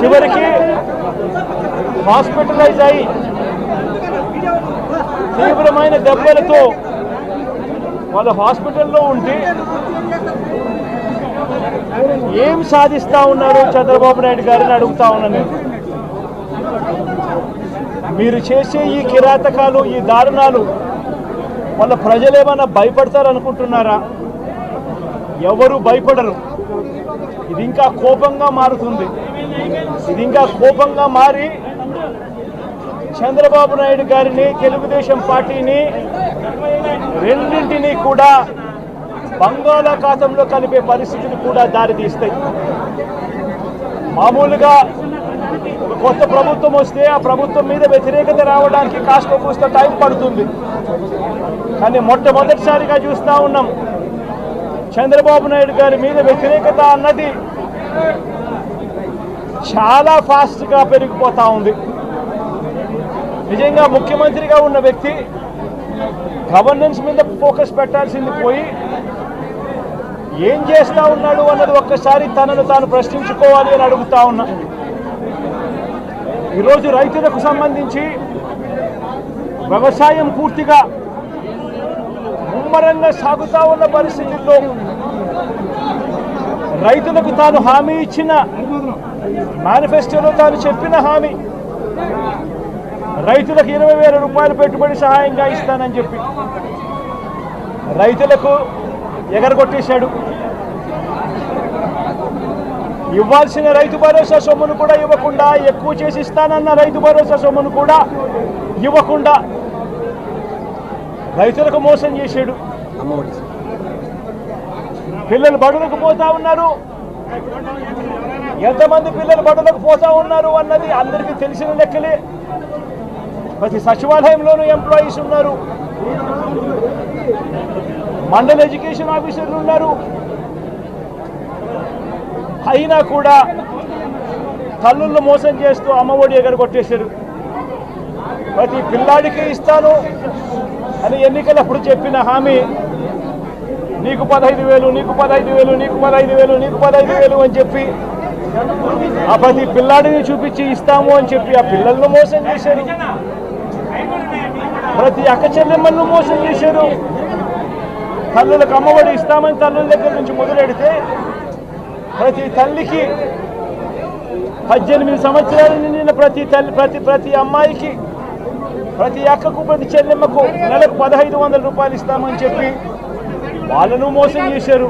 చివరికి హాస్పిటలైజ్ అయి తీవ్రమైన దెబ్బలతో వాళ్ళ హాస్పిటల్లో ఉండి ఏం సాధిస్తా ఉన్నారు చంద్రబాబు నాయుడు గారిని అడుగుతా ఉన్నాను మీరు చేసే ఈ కిరాతకాలు ఈ దారుణాలు వాళ్ళ ప్రజలు ఏమైనా భయపడతారు అనుకుంటున్నారా ఎవరు భయపడరు. ఇది ఇంకా కోపంగా మారుతుంది. ఇది ఇంకా కోపంగా మారి చంద్రబాబు నాయుడు గారిని తెలుగుదేశం పార్టీని రెండింటినీ కూడా బంగాళాఖాతంలో కలిపే పరిస్థితులు కూడా దారితీస్తాయి. మామూలుగా కొత్త ప్రభుత్వం వస్తే ఆ ప్రభుత్వం మీద వ్యతిరేకత రావడానికి కాస్త కూస్త టైం పడుతుంది. కానీ మొట్టమొదటిసారిగా చూస్తూ ఉన్నాం. చంద్రబాబు నాయుడు గారి మీద వ్యతిరేకత అన్నది చాలా ఫాస్ట్గా పెరిగిపోతూ ఉంది. నిజంగా ముఖ్యమంత్రిగా ఉన్న వ్యక్తి గవర్నెన్స్ మీద ఫోకస్ పెట్టాల్సింది పోయి ఏం చేస్తా ఉన్నాడు అన్నది ఒక్కసారి తనను తాను ప్రశ్నించుకోవాలి అని అడుగుతా ఉన్నా. ఈరోజు రైతులకు సంబంధించి వ్యవసాయం పూర్తిగా ముమ్మరంగా సాగుతా ఉన్న పరిస్థితుల్లో రైతులకు తాను హామీ ఇచ్చిన మేనిఫెస్టోలో తాను చెప్పిన హామీ రైతులకు ఇరవై వేల రూపాయలు పెట్టుబడి సహాయంగా ఇస్తానని చెప్పి. రైతులకు ఎగరగొట్టేశాడు. ఇవ్వాల్సిన రైతు భరోసా సొమ్మును కూడా ఇవ్వకుండా ఎక్కువ చేసి ఇస్తానన్న రైతు భరోసా సొమ్మును కూడా ఇవ్వకుండా రైతులకు మోసం చేశాడు. పిల్లలు బడులకు పోతా ఉన్నారు. ఎంతమంది పిల్లలు బడులకు పోతా ఉన్నారు అన్నది అందరికీ తెలిసిన లెక్కలే. ప్రతి సచివాలయంలోనూ ఎంప్లాయీస్ ఉన్నారు. మండల ఎడ్యుకేషన్ ఆఫీసర్లు ఉన్నారు. అయినా కూడా తల్లుళ్ళు మోసం చేస్తూ అమ్మఒడి ఎగరగొట్టేశారు. ప్రతి పిల్లాడికి ఇస్తాను అని ఎన్నికలప్పుడు చెప్పిన హామీ నీకు పదహైదు వేలు నీకు పదహైదు వేలు నీకు పదహైదు వేలు నీకు పదహైదు వేలు అని చెప్పి ఆ ప్రతి పిల్లాడిని చూపించి ఇస్తాము అని చెప్పి ఆ పిల్లలను మోసం చేశారు. ప్రతి అక్క చెల్లెమ్మలను మోసం చేశారు. తల్లులకు అమ్మఒడి ఇస్తామని తల్లుల దగ్గర నుంచి మొదలెడితే ప్రతి తల్లికి పద్దెనిమిది సంవత్సరాలు నిండిన ప్రతి తల్లి ప్రతి ప్రతి అమ్మాయికి ప్రతి అక్కకు ప్రతి చెల్లెమ్మకు నెలకు పదహైదు వందల రూపాయలు ఇస్తామని చెప్పి వాళ్ళను మోసం చేశారు.